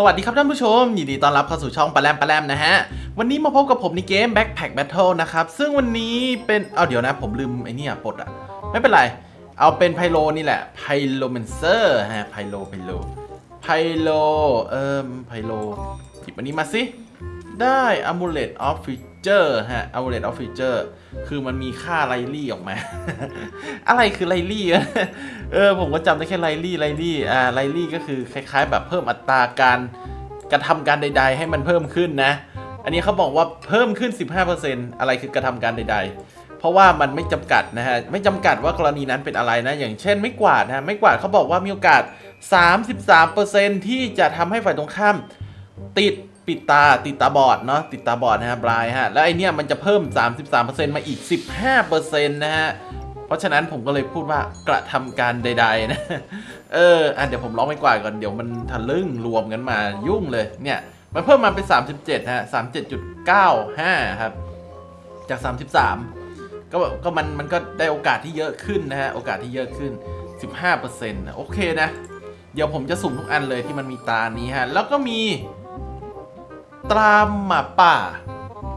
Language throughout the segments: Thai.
สวัสดีครับท่านผู้ชม ยินดีต้อนรับเข้าสู่ช่องปลาแรมปลาแรมนะฮะ วันนี้มาพบกับผมในเกม Backpack Battle นะครับ ซึ่งวันนี้เป็นเอาเดี๋ยวนะ ผมลืมไอ้นี่อะปลดอะไม่เป็นไร เอาเป็นไพโลนี่แหละไพโลเมนเซอร์ฮะไพโลไพโลไพโลเอ่อไพโลหยิบอันนี้มาสิ ได้ Amulet of Future ฮะ Amulet of Future คือมันมีค่าไลลี่ออกมา อะไรคือไลลี่เออผมก็จำได้แค่ไลลี่ไลลี่อ่าไลลี่ก็คือคล้ายๆ แบบเพิ่มอัตราการกระทำการใด ๆ ให้มันเพิ่มขึ้นนะ อันนี้เขาบอกว่าเพิ่มขึ้น 15%อะไรคือกระทำการใด ๆ เพราะว่ามันไม่จำกัดนะฮะ ไม่จำกัดว่ากรณีนั้นเป็นอะไรนะ อย่างเช่นไม่กวาดนะฮะไม่กวาดเขาบอกว่ามีโอกาส 33%ที่จะทำให้ฝ่ายตรงข้ามติด ปิดตาติดตาบอดเนาะติดตาบอดนะฮะบลายฮะแล้วไอเนี้ยมันจะเพิ่ม 33%มาอีก 15%นะฮะเพราะฉะนั้นผมก็เลยพูดว่ากระทำการใด ๆ นะ เอออะเดี๋ยวผมร้องไม่กว่าก่อนเดี๋ยวมันทะลึ่งรวมกันมายุ่งเลยเนี่ยมันเพิ่มมาเป็น 37ฮะ37.95 ครับ จาก 33 ก็ก็มันมันก็ได้โอกาสที่เยอะขึ้นนะฮะโอกาสที่เยอะขึ้น 15%นะโอเคนะ เดี๋ยวผมจะสุ่มทุกอันเลยที่มันมีตานี้ฮะแล้วก็มี ตราหมาป่า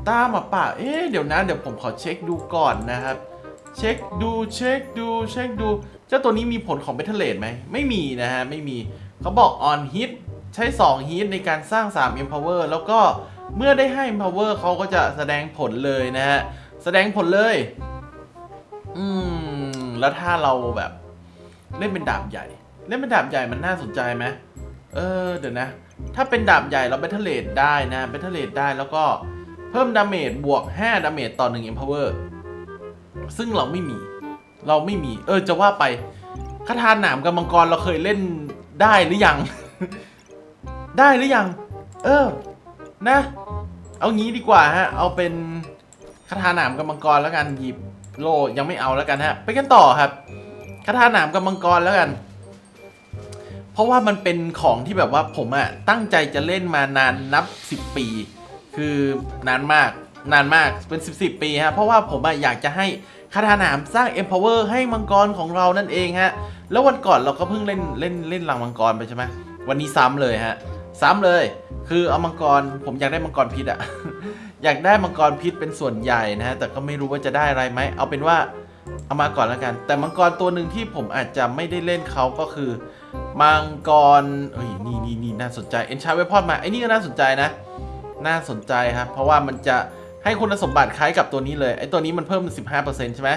ตราหมาป่า เอ๊ะเดี๋ยวนะ เดี๋ยวผมขอเช็คดูก่อนนะครับ เช็คดูเช็คดูเช็คดู เจ้าตัวนี้มีผลของเบทเทเลดไหม ไม่มีนะฮะ ไม่มี เขาบอก on hit ใช้2 hit ในการสร้าง 3 empower แล้วก็เมื่อได้ให้ empower เขาก็จะแสดงผลเลยนะฮะ แสดงผลเลย อืม แล้วถ้าเราแบบ เล่นเป็นดาบใหญ่ เล่นเป็นดาบใหญ่มันน่าสนใจไหมเออ เดี๋ยวนะ ถ้าเป็นดาบใหญ่เราเบทเทเลดได้นะเบทเทเลดได้แล้วก็เพิ่มดาเมจบวก 5 ดาเมจต่อ1 empower ซึ่งเราไม่มี เราไม่มี เออจะว่าไปคาถาหนามกับมังกรเราเคยเล่นได้หรือยัง ได้หรือยัง เออ นะ เอางี้ดีกว่าฮะ เอาเป็นคาถาหนามกับมังกรแล้วกันหยิบโลยังไม่เอาแล้วกันฮะ ไปกันต่อครับคาถาหนามกับมังกรแล้วกัน เพราะว่ามันเป็นของที่แบบว่าผมอะตั้งใจจะเล่นมานานนับ 10 ปี คือนานมากนานมากเป็น 10บสปีฮะเพราะว่าผมอะอยากจะให้คาถาหนามสร้าง empower ให้มังกรของเรานั่นเองฮะ แล้ววันก่อนเราก็เพิ่งเล่นเล่นเล่นรังมังกรไปใช่ไหมวันนี้ซ้ำเลยฮะ ซ้ำเลย คือเอามังกรผมอยากได้มังกรพิษอะอยากได้มังกรพิษเป็นส่วนใหญ่นะฮะแต่ก็ไม่รู้ว่าจะได้อะไรไหมเอาเป็นว่าเอามาก่อนแล้วกัน แต่มังกรตัวหนึ่งที่ผมอาจจะไม่ได้เล่นเขาก็คือ มังกรเอ้ยนี่นี่นี่น่าสนใจเอ็นชาร์เวพอนมาไอ้นี่ก็น่าสนใจนะ น่าสนใจครับ เพราะว่ามันจะให้คุณสมบัติคล้ายกับตัวนี้เลย ไอ้ตัวนี้มันเพิ่ม 15%ใช่ไหม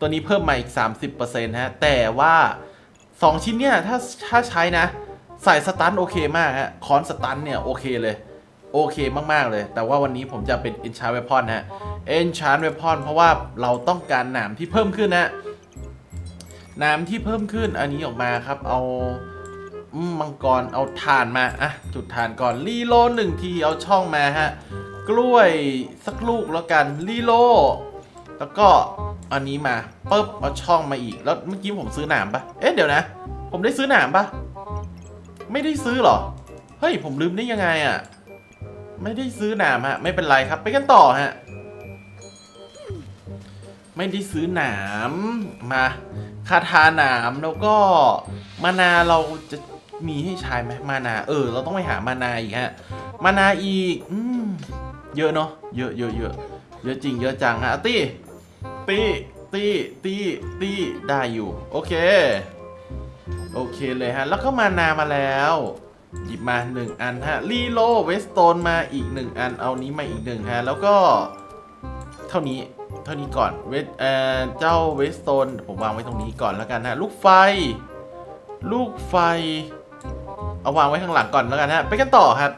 ตัวนี้เพิ่มมาอีก 30%ฮะ แต่ว่า 2 ชิ้นเนี่ยถ้าถ้าใช้นะ ใส่สตันโอเคมากฮะ คอนสตันเนี่ยโอเคเลยโอเคมาก ๆ เลย แต่ว่าวันนี้ผมจะเป็น Enchant Weapon ฮะ Enchant Weapon เพราะว่าเราต้องการหนามที่เพิ่มขึ้นนะ นามที่เพิ่มขึ้นอันนี้ออกมาครับ เอามังกรเอาถ่านมาอะจุดถ่านก่อนรีโลหนึ่งทีเอาช่องมาฮะกล้วยสักลูกแล้วกันรีโลแล้วก็อันนี้มาปุ๊บเอาช่องมาอีกแล้วเมื่อกี้ผมซื้อหนามปะเอ๊ะเดี๋ยวนะ ผมได้ซื้อหนามปะไม่ได้ซื้อหรอเฮ้ยผมลืมได้ยังไงอะ่ะไม่ได้ซื้อหนามฮะไม่เป็นไรครับ ไปกันต่อฮะไม่ได้ซื้อหนามมา คาทาหนามแล้วก็มานาเราจะมีให้ใช้ไหมมานา เออ เราต้องไปหามานาอีกฮะ มานาอีกอืมเยอะเนาะเยอะเยอะเยอะเยอะจริงเยอะจังฮะตีตีตีตีตีได้อยู่ โอเค โอเคเลยฮะ แล้วก็มานามาแล้ว หยิบมาหนึ่งอันฮะรีโลเวสโตนมาอีกหนึ่งอันเอานี้มาอีกหนึ่งฮะ แล้วก็ เท่านี้ เท่านี้ก่อนเวสเอ่อเจ้าเวสโตนผมวางไว้ตรงนี้ก่อนแล้วกันฮะลูกไฟ ลูกไฟ เอาวางไว้ข้างหลังก่อนแล้วกันฮะไปกันต่อครับ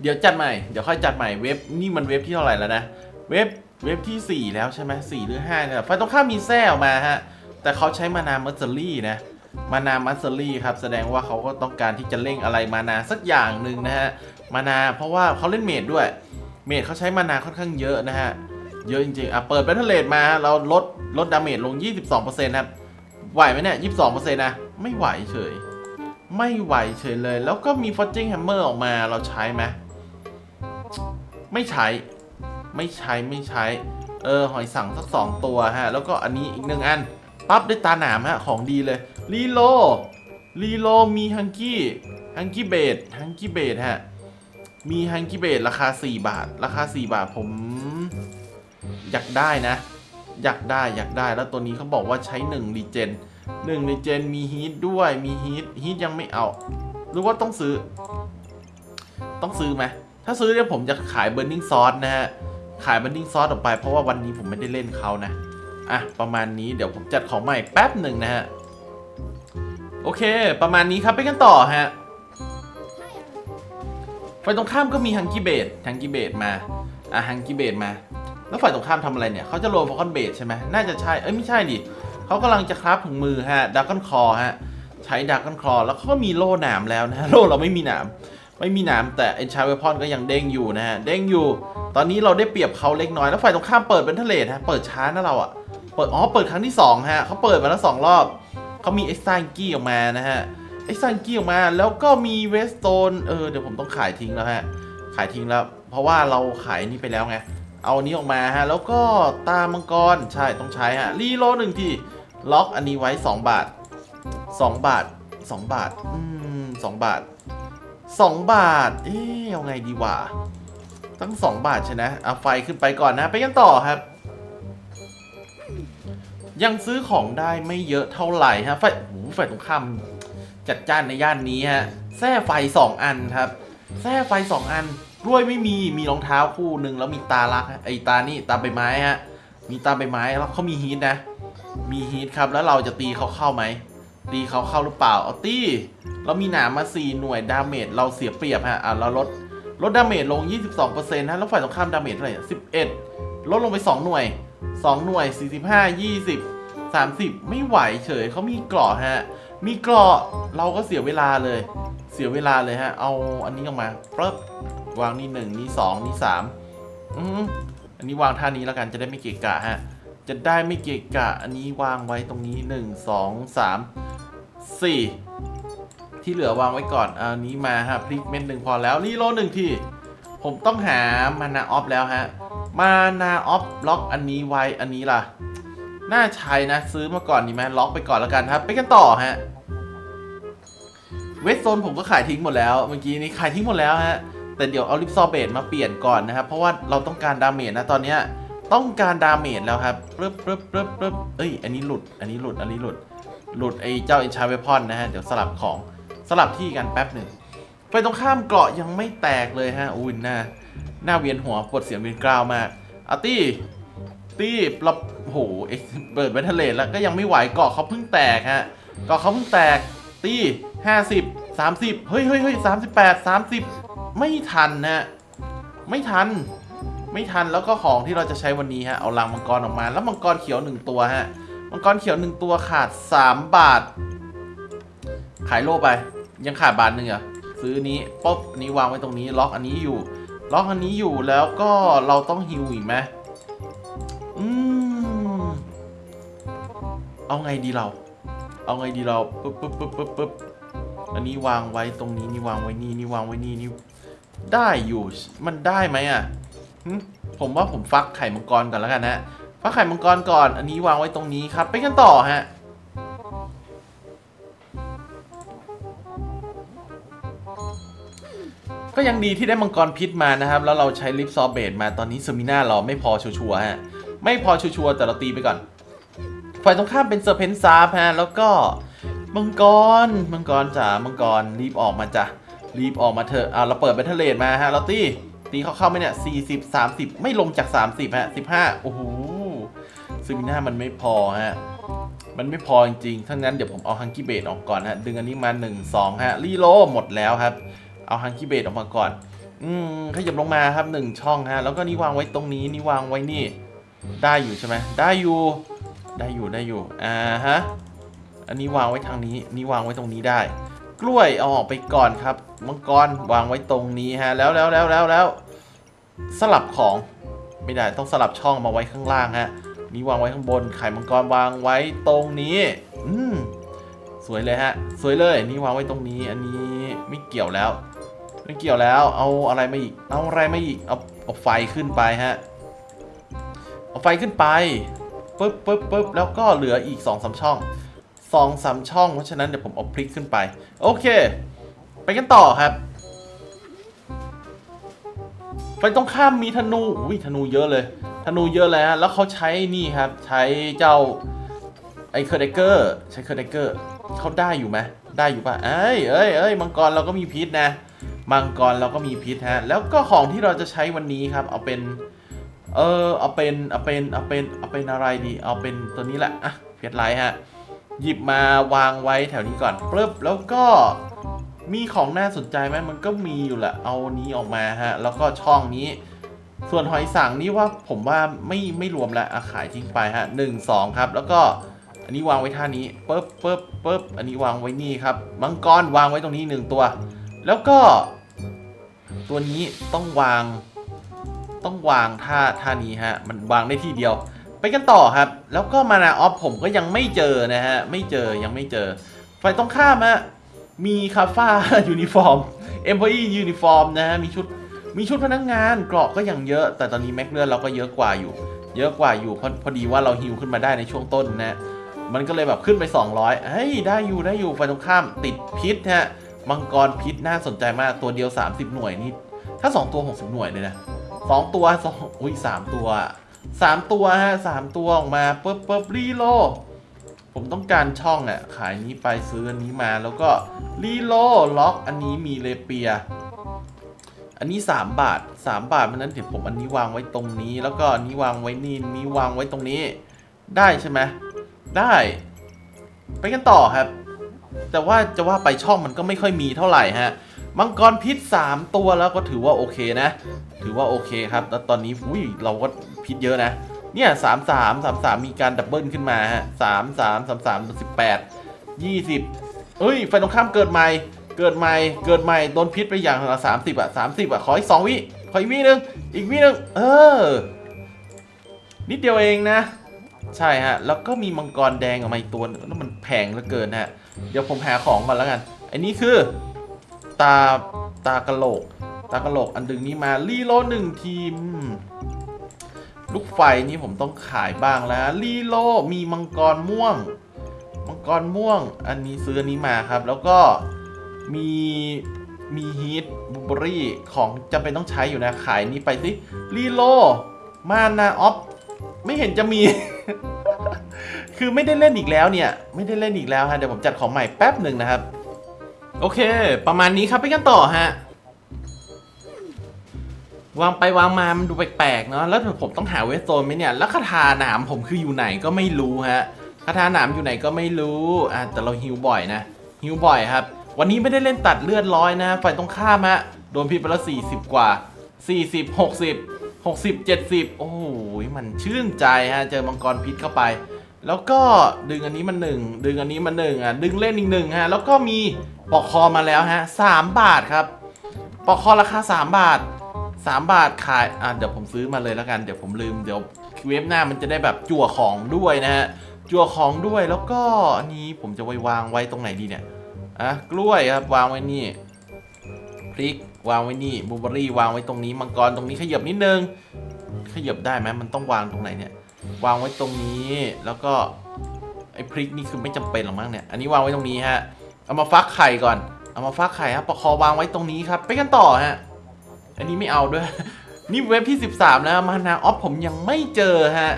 เดี๋ยวจัดใหม่เดี๋ยวค่อยจัดใหม่เว็บนี่มันเว็บที่เท่าไหร่แล้วนะเว็บเว็บที่ 4 แล้วใช่ไหมสี่หรือ5เนี่ยไฟตรงข้ามมีแซ่ออกมาฮะแต่เขาใช้มานามัสเซอรี่นะมานามัสเซอรี่ครับแสดงว่าเขาก็ต้องการที่จะเร่งอะไรมานาสักอย่างหนึ่งนะฮะมานาเพราะว่าเขาเล่นเมดด้วย เมดเขาใช้มานาค่อนข้างเยอะนะฮะ เยอะจริงๆ อะ เปิดแบตเทอร์เลดมา เราลดลดดาเมจลง 22%ครับ ไหวไหมเนี่ย 22%นะ ไม่ไหวเฉย ไม่ไหวเฉยเลย แล้วก็มีฟอจิ้งแฮมเมอร์ออกมา เราใช้ไหมไม่ใช้ ไม่ใช้ ไม่ใช้ เออ หอยสังสักสองตัวฮะ แล้วก็อันนี้อีกหนึ่งอัน ปั๊บได้ตาหนามฮะ ของดีเลย รีโล รีโลมีฮังกี้ ฮังกี้เบดฮังกี้เบดฮะ มีฮังกี้เบดราคา 4 บาท ราคา 4 บาทผม อยากได้นะ อยากได้อยากได้แล้วตัวนี้เขาบอกว่าใช้ 1 รีเจน1รีเจนมีฮีทด้วยมีฮีทฮีทยังไม่เอา หรือว่าต้องซื้อ ต้องซื้อไหมถ้าซื้อเนี่ยผมจะขายเบ r ร์ i ิงซอสนะฮะ ขายเบ r ร์ i ิงซอสออกไปเพราะว่าวันนี้ผมไม่ได้เล่นเขานะ อะ ประมาณนี้เดี๋ยวผมจัดของใหม่แป๊บหนึ่งนะฮะ โอเค ประมาณนี้ครับไปกันต่อฮะ ฝ่ายตรงข้ามก็มีฮังกี้เบดฮังกี้เบดมา อะฮังกี้เบดมา แล้วฝ่ายตรงข้ามทำอะไรเนี่ยเขาจะโรยฟอลคอนเบดใช่ไหมน่าจะใช่ เอ้ยไม่ใช่ดิเขากำลังจะคราฟถุงมือฮะดักกอนคอฮะ ใช้ดักกอนคอแล้วเขาก็มีโล่หนามแล้วนะฮะโล่เราไม่มีหนาม ไม่มีหนามแต่เอ็นชาเวพอนก็ยังเด้งอยู่นะฮะ เด้งอยู่ ตอนนี้เราได้เปรียบเขาเล็กน้อย แล้วฝ่ายตรงข้ามเปิดเป็นทะเลฮะ เปิดช้านะเราอะเปิด อ๋อ เปิดครั้งที่สองฮะเขาเปิดมาแล้วสองรอบเขามีเอ็กซ์ซังกี้ออกมานะฮะ เอ็กซ์ซังกี้ออกมา แล้วก็มีเวสโตนเออเดี๋ยวผมต้องขายทิ้งแล้วฮะ ขายทิ้งแล้ว เพราะว่าเราขายนี่ไปแล้วไง เอานี้ออกมาฮะ แล้วก็ตามังกรใช่ต้องใช้ฮะรีโลหนึ่งทีล็อกอันนี้ไว้ 2 บาท 2 บาท 2 บาท อืม2บาท 2 บาท เอ๊ะเอาไงดีวะตั้ง 2 บาทใช่นะเอาไฟขึ้นไปก่อนนะ ไปกันต่อครับ ยังซื้อของได้ไม่เยอะเท่าไหร่ฮะไฟโอ้ไฟตรงข้าม จัดจ้านในย่านนี้ฮะแส้ไฟ 2 อันครับแส้ไฟ 2 อันกล้วยไม่มีมีรองเท้าคู่หนึ่งแล้วมีตาลักฮะไอตานี่ตาใบไม้ฮะมีตาใบไม้แล้วเขามีฮีทนะ มีฮีทครับแล้วเราจะตีเขาเข้าไหมตีเขาเข้าหรือเปล่าเอาตีเรามีหนามมา 4 หน่วยดาเมจเราเสียเปรียบฮะอะเราลดลดดาเมจลง 22%นะแล้วฝ่ายตรงข้ามดาเมจเท่าไหร่อะ11 ลดลงไป 2 หน่วย 2 หน่วย 45 20 30 ไม่ไหวเฉยเขามีเกราะฮะ มีเกราะเราก็เสียเวลาเลย เสียเวลาเลยฮะ เอาอันนี้ออกมาปึ๊บวางนี่หนึ่งนี่สองนี่สามอืมอันนี้วางท่านี้แล้วกันจะได้ไม่เกะกะฮะ จะได้ไม่เกะกะ อันนี้วางไว้ตรงนี้หนึ่งสองสามสี่ที่เหลือวางไว้ก่อนอันนี้มาฮะพลิกเม็ดหนึ่งพอแล้วรีโลหนึ่งทีผมต้องหามานาออฟแล้วฮะ มานาออฟล็อกอันนี้ไว้อันนี้ล่ะ น่าใช้นะซื้อมาก่อนดีไหมล็อกไปก่อนแล้วกันครับ ไปกันต่อฮะ เวสโซนผมก็ขายทิ้งหมดแล้วเมื่อกี้นี้ขายทิ้งหมดแล้วฮะแต่เดี๋ยวเอาลิปซอเบตมาเปลี่ยนก่อนนะครับ เพราะว่าเราต้องการดาเมจนะตอนเนี้ยต้องการดาเมจแล้วครับปึ๊บปึ๊บปึ๊บปึ๊บเอ้ยอันนี้หลุดอันนี้หลุดอันนี้หลุดหลุดไอ้เจ้าอินชาเวพอนนะฮะเดี๋ยวสลับของสลับที่กันแป๊บหนึ่งไปตรงข้ามเกราะยังไม่แตกเลยฮะอุ้ยหน้าหน้าเวียนหัวปวดเสียงเวียนกราวมากอาตี้ตี้เราโหเอ็กเปิดเวนเทเลตแล้วก็ยังไม่ไหวเกาะเขาเพิ่งแตกฮะเกาะเขาเพิ่งแตก ตี้ห้าสิบสามสิบเฮ้ยเฮ้ยเฮ้ยสามสิบแปดสามสิบไม่ทันนะไม่ทัน ไม่ทันแล้วก็ของที่เราจะใช้วันนี้ฮะ เอาลังมังกรออกมา แล้วมังกรเขียวหนึ่งตัวฮะ มังกรเขียวหนึ่งตัวขาดสามบาท ขายโลไป ยังขาดบาทหนึ่งเหรอซื้อนี้ป๊บนนี้วางไว้ตรงนี้ ล็อกอันนี้อยู่ ล็อกอันนี้อยู่แล้วก็เราต้องฮิวอีกไหมอืมเอาไงดีเรา เอาไงดีเราปึ๊บปึ๊บปึ๊บปึ๊บปึ๊บอันนี้วางไว้ตรงนี้นี่วางไว้นี่นี่วางไว้นี่นี่ได้อยู่มันได้ไหมอะผมว่าผมฟักไข่มังกรก่อนแล้วกันนะฟักไข่มังกรก่อน อันนี้วางไว้ตรงนี้ครับ ไปกันต่อฮะก็ยังดีที่ได้มังกรพิษมานะครับ แล้วเราใช้ลิปซอเบตมาตอนนี้เซมิน่าเราไม่พอชัวร์ฮะ ไม่พอชัวร์แต่เราตีไปก่อน ฝ่ายตรงข้ามเป็นเซอร์เพนซาร์ฮะแล้วก็มังกรมังกรจ๋ามังกรรีบออกมาจ้ะรีบออกมาเถอะอ่าเราเปิดเบทเทเลตมาฮะเราตีตีเข้าเข้าไหมเนี่ย40 30 ไม่ลงจาก 30ฮะ15โอ้โหซึมิน่ามันไม่พอฮะมันไม่พอจริงๆทั้งนั้นเดี๋ยวผมเอาฮังกี้เบดออกก่อนฮะดึงอันนี้มา 1 2ฮะรีโลหมดแล้วครับ เอาฮังกี้เบดออกมาก่อน อืมขยับลงมาครับหนึ่งช่องฮะแล้วก็นี่วางไว้ตรงนี้นี่วางไว้นี่ ได้อยู่ใช่ไหมได้อยู่ ได้อยู่ได้อยู่ อ่าฮะ อันนี้วางไว้ทางนี้นี่วางไว้ตรงนี้ได้ กล้วยเอาออกไปก่อนครับ มังกรวางไว้ตรงนี้ฮะ แล้วแล้วแล้วแล้วแล้วสลับของไม่ได้ต้องสลับช่องมาไว้ข้างล่างฮะ นี่วางไว้ข้างบน ไข่มังกรวางไว้ตรงนี้ อืมสวยเลยฮะ สวยเลย นี่วางไว้ตรงนี้ อันนี้ไม่เกี่ยวแล้ว ไม่เกี่ยวแล้ว เอาอะไรมาอีก เอาอะไรมาอีก เอาเอาไฟขึ้นไปฮะ เอาไฟขึ้นไป ปึ๊บปึ๊บปึ๊บแล้วก็เหลืออีก2อสช่อง2อสช่อง เพราะฉะนั้นเดี๋ยวผมเอาพลิกขึ้นไป โอเค ไปกันต่อครับ ไปตรงข้ามมีธนูอุ้ยธนูเยอะเลย ธนูเยอะเลยฮะแล้วเขาใช้นี่ครับ ใช้เจ้าไอเคอร์เดเกอร์ใช้เคอร์เดเกอร์เขาได้อยู่ไหมได้อยู่ป่ะเอ้ยเอ้ยเอ้ยมังกรเราก็มีพิษนะ มังกรเราก็มีพิษฮะ แล้วก็ของที่เราจะใช้วันนี้ครับ เอาเป็น เออเอาเป็นเอาเป็นเอาเป็นเอาเป็นอะไรดี เอาเป็นตัวนี้แหละอะเพชรไลท์ฮะหยิบมาวางไว้แถวนี้ก่อนปึ๊บแล้วก็มีของน่าสนใจไหมมันก็มีอยู่แหละเอานี้ออกมาฮะ แล้วก็ช่องนี้ ส่วนหอยสังนี่ว่าผมว่าไม่ไม่รวมแล้วอะขายทิ้งไปฮะหนึ่งสองครับ แล้วก็อันนี้วางไว้ท่านี้ปึ๊บปึ๊บปึ๊บอันนี้วางไว้นี่ครับมังกรวางไว้ตรงนี้หนึ่งตัว แล้วก็ ตัวนี้ต้องวาง ต้องวางท่าท่านี้ฮะ มันวางได้ที่เดียว ไปกันต่อครับ แล้วก็มานาออฟผมก็ยังไม่เจอนะฮะ ไม่เจอยังไม่เจอฝ่ายตรงข้ามฮะมีคาฟ้ายูนิฟอร์มเอ็มพอียูนิฟอร์มนะฮะมีชุดมีชุดพนักงานเกราะก็ยังเยอะ แต่ตอนนี้แม็กเลือดเราก็เยอะกว่าอยู่ เยอะกว่าอยู่พราะพอดีว่าเราฮิวขึ้นมาได้ในช่วงต้นนะมันก็เลยแบบขึ้นไป 200เฮ้ยได้อยู่ได้อยู่ฝ่ายตรงข้ามติดพิษฮะมังกรพิษน่าสนใจมากตัวเดียว 30 หน่วยนี่ถ้า 2 ตัว 60 หน่วยเลยนะ สองตัวสองอุ้ยสามตัวสามตัวฮะสามตัวออกมาปุ๊บปุ๊บรีโล ผมต้องการช่องอะ ขายนี้ไปซื้ออันนี้มาแล้วก็รีโลล็อกอันนี้มีเลเปีย อันนี้ 3 บาท 3 บาทมันนั้นเดี๋ยวผมอันนี้วางไว้ตรงนี้ แล้วก็อันนี้วางไว้นี่นี้วางไว้ตรงนี้ ได้ใช่ไหมได้ ไปกันต่อครับ แต่ว่าจะว่าไปช่องมันก็ไม่ค่อยมีเท่าไหร่ฮะ มังกรพิษ 3 ตัวแล้วก็ถือว่าโอเคนะ ถือว่าโอเคครับ แล้วตอนนี้อุ้ยเราก็พิษเยอะนะ เนี่ยสามสามสามสามมีการดับเบิลขึ้นมาฮะสามสามสามสามสิบแปดยี่สิบเอ้ยไฟตรงข้ามเกิดใหม่ เกิดใหม่ เกิดใหม่โดนพิษไปอย่างละสามสิบอะสามสิบอะ ขออีกสองวิ ขออีกวิหนึ่งอีกวิหนึ่งเออ นิดเดียวเองนะ ใช่ฮะ แล้วก็มีมังกรแดงออกมาอีกตัวนึ่งแล้วมันแพงเหลือเกินฮะ เดี๋ยวผมหาของก่อนแล้วกัน อันนี้คือ ตาตากระโหลก ตากระโหลกอันดึงนี้มารีโลหนึ่งทีม ลูกไฟนี่ผมต้องขายบ้างแล้วรีโลมีมังกรม่วง มังกรม่วง อันนี้ซื้ออันนี้มาครับ แล้วก็มีมีฮีทบูเบอรี่ของจำเป็นต้องใช้อยู่นะขายนี้ไปสิรีโลมานาออฟไม่เห็นจะมี คือไม่ได้เล่นอีกแล้วเนี่ย ไม่ได้เล่นอีกแล้วฮะเดี๋ยวผมจัดของใหม่แป๊บหนึ่งนะครับ โอเค ประมาณนี้ครับไปกันต่อฮะ วางไปวางมามันดูแปลกๆเนาะแล้วผมต้องหาเวสโซนไหมเนี่ย แล้วคาถาหนามผมคืออยู่ไหนก็ไม่รู้ฮะคาถาหนามอยู่ไหนก็ไม่รู้อะแต่เราฮิวบ่อยนะฮิวบ่อยครับ วันนี้ไม่ได้เล่นตัดเลือดร้อยนะฝ่ายตรงข้ามฮะโดนพิษไปแล้ว40 กว่า 40 60 60 70 โอ้โหมันชื่นใจฮะ เจอมังกรพิษเข้าไป แล้วก็ดึงอันนี้มันหนึ่งดึงอันนี้มันหนึ่งอะดึงเล่นอีกหนึ่งฮะแล้วก็มีปอกคอมาแล้วฮะสามบาทครับ ปอกคอราคา3บาท3บาทขายอะเดี๋ยวผมซื้อมาเลยแล้วกันเดี๋ยวผมลืมเดี๋ยวเว็บหน้ามันจะได้แบบจั่วของด้วยนะฮะจั่วของด้วยแล้วก็อันนี้ผมจะไว้วางไว้ตรงไหนดีเนี่ยอะกล้วยครับวางไว้นี่พริกวางไว้นี่บูเบอรี่วางไว้ตรงนี้มังกรตรงนี้ขยับนิดนึงขยับได้ไหมมันต้องวางตรงไหนเนี่ย วางไว้ตรงนี้แล้วก็ไอ้พริกนี่คือไม่จำเป็นหรอกมั้งเนี่ยอันนี้วางไว้ตรงนี้ฮะเอามาฟักไข่ก่อน เอามาฟักไข่ครับประคอวางไว้ตรงนี้ครับ ไปกันต่อฮะอันนี้ไม่เอาด้วย นี่เว็บที่ 13 แล้วมานาออฟผมยังไม่เจอฮะ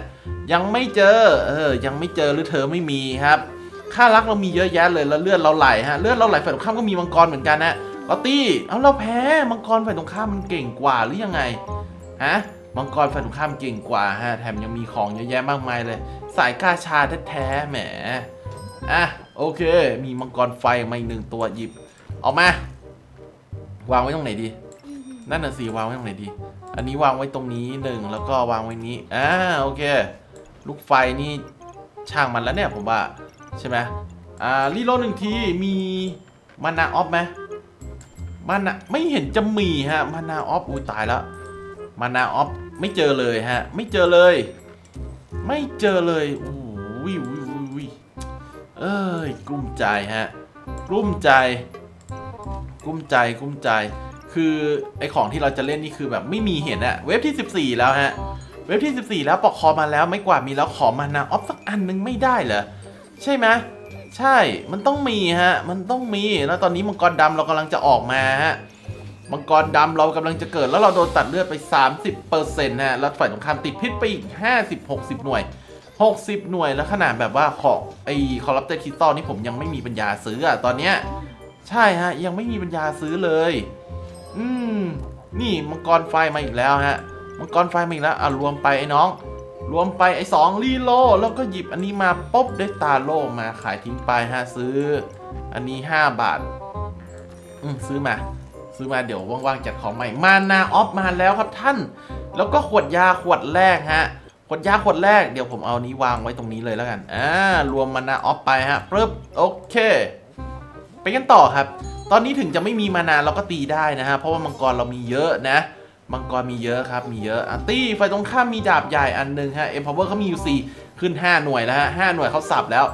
ยังไม่เจอเออยังไม่เจอหรือเธอไม่มีครับค่ารักเรามีเยอะแยะเลยแล้วเลือดเราไหลฮะเลือดเราไหลฝ่ายตรงข้ามก็มีมังกรเหมือนกันนะเราตีเอาเราแพ้มังกรฝ่ายตรงข้ามมันเก่งกว่าหรือยังไงฮะ มังกรฝ่ายตรงข้ามเก่งกว่าฮะ แถมยังมีของเยอะแยะมากมายเลย สายกาชาแท้ๆแหม อะ โอเค มีมังกรไฟมาอีกหนึ่งตัวหยิบ ออกมา วางไว้ตรงไหนดี นั่นน่ะสิวางไว้ตรงไหนดี อันนี้วางไว้ตรงนี้หนึ่งแล้วก็วางไว้นี้ อ่า โอเค ลูกไฟนี่ช่างมันแล้วเนี่ยผมว่า ใช่ไหมอ่ารีโหลดหนึ่งที มีมานาออฟไหมมานาไม่เห็นจะมีฮะมานาออฟอุ้ยตายแล้ว มานาออฟไม่เจอเลยฮะ ไม่เจอเลย ไม่เจอเลยอู้วิววิววิวิเอ้ยกุ้มใจฮะกุ้มใจ กุ้มใจกุ้มใจ คือไอของที่เราจะเล่นนี่คือแบบไม่มีเห็นอะเว็บที่ 14 แล้วฮะ เว็บที่ 14 แล้วปอกคอมาแล้วไม่กว่ามีแล้วขอมานาออฟสักอันนึงไม่ได้เหรอใช่ไหมใช่มันต้องมีฮะ มันต้องมีแล้วตอนนี้มังกรดำเรากำลังจะออกมาฮะ มังกรดำเรากำลังจะเกิด แล้วเราโดนตัดเลือดไป 30%ฮะแล้วฝ่ายตรงข้ามติดพิษไปอีก 50-60 หน่วย 60 หน่วยแล้วขนาดแบบว่าของไอ้คอร์รัปเตอร์คิสตัลนี่ผมยังไม่มีปัญญาซื้ออะตอนเนี้ยใช่ฮะ ยังไม่มีปัญญาซื้อเลย อืม นี่มังกรไฟมาอีกแล้วฮะ มังกรไฟมาอีกแล้วอะรวมไปไอ้น้อง รวมไปไอ้สองรีโล แล้วก็หยิบอันนี้มาปุ๊บได้ตาโลมาขายทิ้งไปฮะซื้อ อันนี้ 5 บาท อืมซื้อมา ซื้อมาเดี๋ยวว่างๆจัดของใหม่มานาออฟมาแล้วครับท่าน แล้วก็ขวดยาขวดแรกฮะขวดยาขวดแรกเดี๋ยวผมเอานี้วางไว้ตรงนี้เลยแล้วกันอ่ารวมมานาออฟไปฮะปึ๊บโอเค ไปกันต่อครับ ตอนนี้ถึงจะไม่มีมานาเราก็ตีได้นะฮะเพราะว่ามังกรเรามีเยอะนะมังกรมีเยอะครับมีเยอะอะตี้ไฟตรงข้ามมีดาบใหญ่อันหนึ่งฮะเอ็มพาวเวอร์เขามีอยู่ 4 ขึ้น 5 หน่วยแล้วฮะ5หน่วยเขาสับแล้ว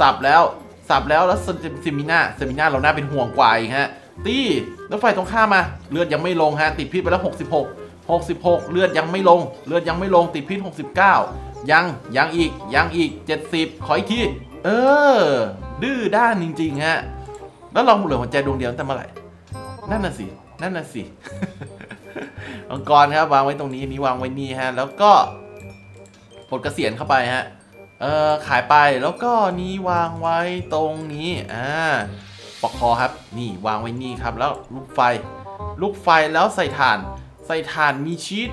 สับแล้วสับแล้วแล้วเซมิน่าเซมิน่าเราน่าเป็นห่วงกว่าอีกฮะ ตี้แล้วไฟตรงข้ามมา เลือดยังไม่ลงฮะ ติดพิษไปแล้ว 66 66 เลือดยังไม่ลง เลือดยังไม่ลง ติดพิษ 69 ยัง ยังอีก ยังอีก 70 ขออีกที เออ ดื้อด้านจริง ๆ ฮะ แล้วเราเหลือหัวใจดวงเดียวตั้งแต่เมื่อไหร่ นั่นน่ะสิ นั่นน่ะสิมังกรครับวางไว้ตรงนี้นี้วางไว้นี่ฮะ แล้วก็ปลดเกษียณเข้าไปฮะ เออขายไป แล้วก็นี้วางไว้ตรงนี้ อ่า ปอกคอครับ นี่วางไว้นี่ครับ แล้วลูกไฟ ลูกไฟแล้วใส่ถ่าน ใส่ถ่านมีชีส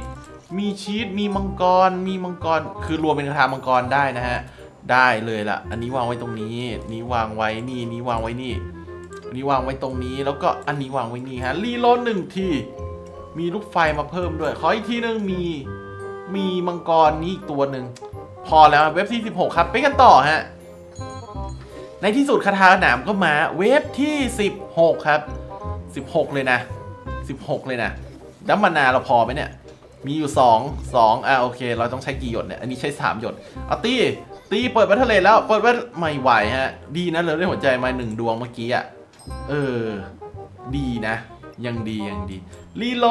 มีชีสมีมังกร มีมังกร คือรวมเป็นกระทามังกรได้นะฮะ ได้เลยล่ะอันนี้วางไว้ตรงนี้ นี้วางไว้นี่ นี้วางไว้นี่อันนี้วางไว้ตรงนี้ แล้วก็อันนี้วางไว้นี่ฮะ รีโหลดหนึ่งที มีลูกไฟมาเพิ่มด้วย ขออีกทีนึงมี มีมังกรนี่อีกตัวหนึ่ง พอแล้วเว็บที่16ครับ ไปกันต่อฮะ ในที่สุดคาถาหนามก็มาเว็บที่ 16 ครับ 16 เลยนะ 16 เลยนะแล้วมานาเราพอไหมเนี่ย มีอยู่ 2 2อะโอเค เราต้องใช้กี่หยดเนี่ย อันนี้ใช้ 3 หยดเอาตีตีเปิดบัตเทเลแล้ว เปิดบัตไม่ไหวฮะ ดีนะเลยได้หัวใจมาหนึ่งดวงเมื่อกี้อะ เออ ดีนะ ยังดียังดีรีโล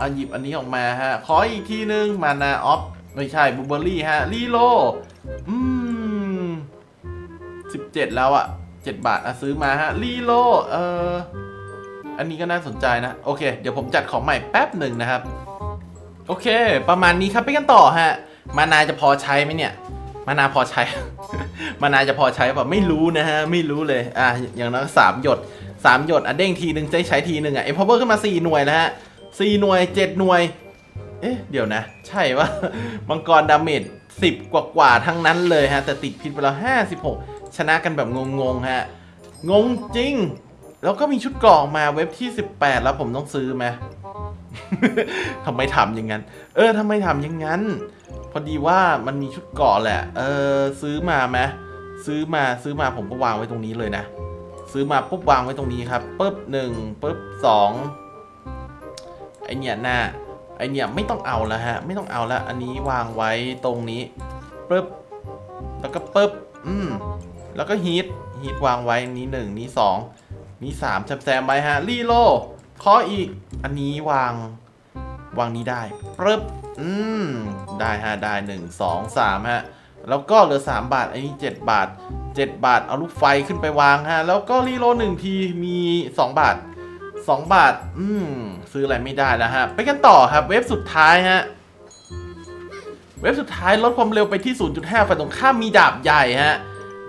อะหยิบอันนี้ออกมาฮะ ขออีกทีนึงมานาออฟไม่ใช่บูเบอรี่ฮะรีโลอืม เจ็ดแล้วอะเจ็ดบาทอะซื้อมาฮะรีโลเอออันนี้ก็น่าสนใจนะ โอเค เดี๋ยวผมจัดของใหม่แป๊บหนึ่งนะครับ โอเค ประมาณนี้ครับไปกันต่อฮะ มานาจะพอใช้ไหมเนี่ย มานาพอใช้ มานาจะพอใช้เปล่าไม่รู้นะฮะ ไม่รู้เลย อะ อย่างนั้นสามหยดสามหยดอะเด้งทีหนึ่งจะใช้ทีหนึ่งอะเอ็มพาวเวอร์ขึ้นมาสี่หน่วยแล้วฮะสี่หน่วยเจ็ดหน่วย เอ๊ะ เดี๋ยวนะ ใช่ปะมังกรดาเมจสิบกว่ากว่าทั้งนั้นเลยฮะ แต่ติดพิษไปแล้วห้าสิบหก ชนะกันแบบงงๆฮะ งงจริง แล้วก็มีชุดเกรอกมาเว็บที่ 18 แล้วผมต้องซื้อไหมทำไมทำอย่างนั้น เออทำไมทำอย่างนั้น พอดีว่ามันมีชุดเกราะแหละ เออซื้อมาไหมซื้อมาซื้อมาผมก็วางไว้ตรงนี้เลยนะ ซื้อมาปุ๊บวางไว้ตรงนี้ครับปุ๊บหนึ่งปุ๊บสองไอเนี่ยหน้าไอเนี่ยไม่ต้องเอาแล้วฮะ ไม่ต้องเอาแล้ว อันนี้วางไว้ตรงนี้ปุ๊บแล้วก็ปุ๊บอืม แล้วก็ฮีทฮีทวางไว้นี้หนึ่งนี้สองนี้สามแซมๆไว้ฮะรีโลขออีก อันนี้วาง วางนี้ได้ปึ๊บอืมได้ฮะได้หนึ่งสองสามฮะ แล้วก็เหลือ3บาท อันนี้7บาท7บาท เอาลูกไฟขึ้นไปวางฮะ แล้วก็รีโลหนึ่งทีมี2บาท2บาท อืมซื้ออะไรไม่ได้แล้วฮะ ไปกันต่อครับ เว็บสุดท้ายฮะเว็บสุดท้ายลดความเร็วไปที่ 0.5ฝั่งตรงข้ามมีดาบใหญ่ฮะ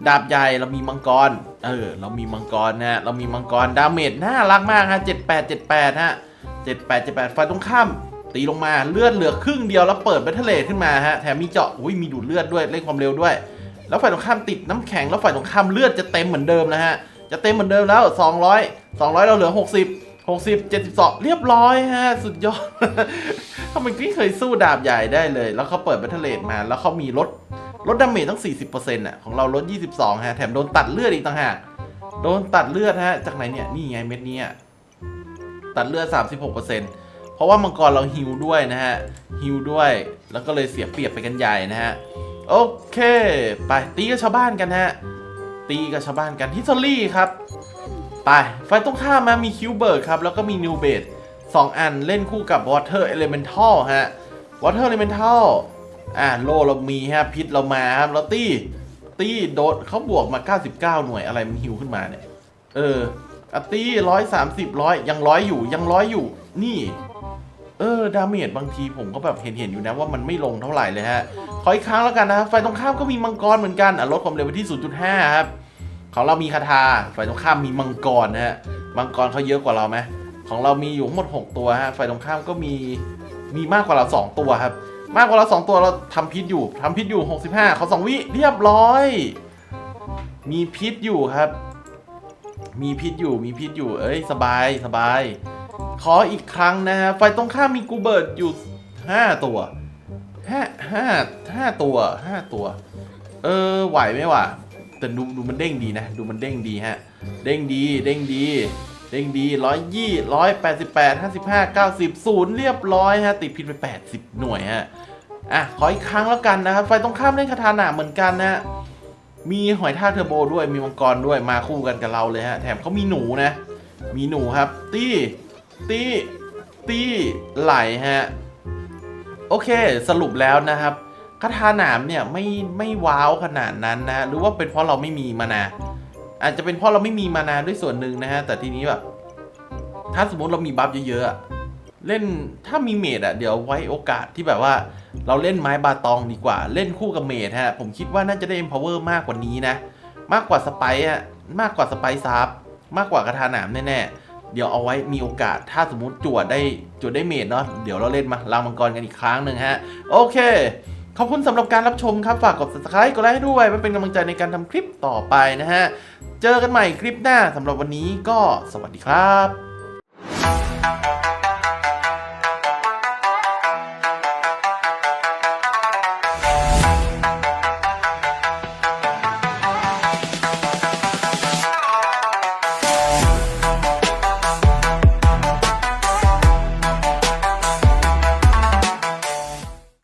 ดาบใหญ่เรามีมังกร เออ เรามีมังกรนะฮะ เรามีมังกร ดาเมจน่ารักมากฮะ78 78ฮะ78 78ฝ่ายตรงข้าม ตีลงมาเลือดเหลือครึ่งเดียวแล้วเปิดแบทเทเลขึ้นมาฮะ แถมมีเจาะ อุ้ยมีดูดเลือดด้วยเร่งความเร็วด้วย แล้วฝ่ายตรงข้ามติดน้ำแข็ง แล้วฝ่ายตรงข้ามเลือดจะเต็มเหมือนเดิมแล้วฮะ จะเต็มเหมือนเดิมแล้ว 200 200 เราเหลือ 60 60 72 เรียบร้อยฮะ สุดยอดทำไมไม่เคยสู้ดาบใหญ่ได้เลย แล้วเขาเปิดแบทเทเลมา แล้วเขามีลด ลดดาเมจตั้ง 40%อะของเราลด 22 ฮะ แถมโดนตัดเลือดอีกต่างหาก โดนตัดเลือดฮะ จากไหนเนี่ย นี่ไงเม็ดเนี้ยตัดเลือด 36%เพราะว่ามังกรเราฮิวด้วยนะฮะ ฮิวด้วย แล้วก็เลยเสียเปรียบไปกันใหญ่นะฮะ โอเค ไปตีกับชาวบ้านกันฮะ ตีกับชาวบ้านกันฮิสตอรี่ครับ ไป ไฟตรงข้ามมามีคิวเบิร์กครับ แล้วก็มีนิวเบดสองอันเล่นคู่กับ Water Elemental ฮะ Water Elemental อ่ อ่าโลเรามีฮะพิษเรามาครับแล้วตีตีโดดเขาบวกมา 99 หน่วยอะไรมันฮิวขึ้นมาเนี่ยเอออตีร้อยสามสิบร้อยยังร้อยอยู่ยังร้อยอยู่ นี่ เออดาเมจบางทีผมก็แบบเห็นเห็นอยู่นะว่ามันไม่ลงเท่าไหร่เลยฮะขออีกครั้งแล้วกันนะครับไฟตรงข้ามก็มีมังกรเหมือนกันอะลดความเร็วไปที่ 0.5 ครับของเรามีคาถาฝ่ายตรงข้ามมีมังกรนะฮะมังกรเขาเยอะกว่าเราไหมของเรามีอยู่หมด 6 ตัวฮะฝ่ายตรงข้ามก็มีมีมากกว่าเรา 2 ตัวครับ มากกว่าเรา2ตัวเราทำพิษอยู่ทำพิษอยู่ 65 เขา2วิเรียบร้อย มีพิษอยู่ครับ มีพิษอยู่มีพิษอยู่ เอ้ยสบายสบาย ขออีกครั้งนะฮะฝ่ายตรงข้ามมีกูเบิร์ดอยู่ 5 ตัวห้าห้าห้าตัวห้าตัว เออไหวไหมวะแต่ดูดูมันเด้งดีนะ ดูมันเด้งดีฮะ เด้งดีเด้งดี เด้งดีร้อยยี่ร้อยแปดสิบแปดห้าสิบห้าเก้าสิบศูนย์เรียบร้อยฮะติดพิษไปแปดสิบหน่วยฮะอะขออีกครั้งแล้วกันนะครับไฟตรงข้ามเล่นคาถาหนาเหมือนกันนะมีหอยทากเทอร์โบด้วยมีมังกรด้วยมาคู่กันกับเราเลยฮะแถมเขามีหนูนะ มีหนูครับ ตี้ตี้ตี้ไหลฮะโอเคสรุปแล้วนะครับคาถาหนามเนี่ยไม่ไม่ว้าวขนาดนั้นนะหรือว่าเป็นเพราะเราไม่มีมานา อาจจะเป็นเพราะเราไม่มีมานาด้วยส่วนหนึ่งนะฮะ แต่ทีนี้แบบ ถ้าสมมติเรามีบัฟเยอะๆ เล่นถ้ามีเมดอะเดี๋ยวไว้โอกาสที่แบบว่า เราเล่นไม้บาตองดีกว่า เล่นคู่กับเมดฮะ ผมคิดว่าน่าจะได้ empower มากกว่านี้นะ มากกว่าสไปซ์อะมากกว่าสไปซ์ซับมากกว่าคาถาหนามแน่ๆ เดี๋ยวเอาไว้มีโอกาส ถ้าสมมติจวดได้จวดได้เมดเนาะ เดี๋ยวเราเล่นมาลางมังกรกันอีกครั้งหนึ่งฮะ โอเค ขอบคุณสำหรับการรับชมครับ ฝากกด subscribe กดไลค์ให้ด้วยมันเป็นกำลังใจในการทำคลิปต่อไปนะฮะ เจอกันใหม่คลิปหน้าสำหรับวันนี้ก็สวัสดีครับ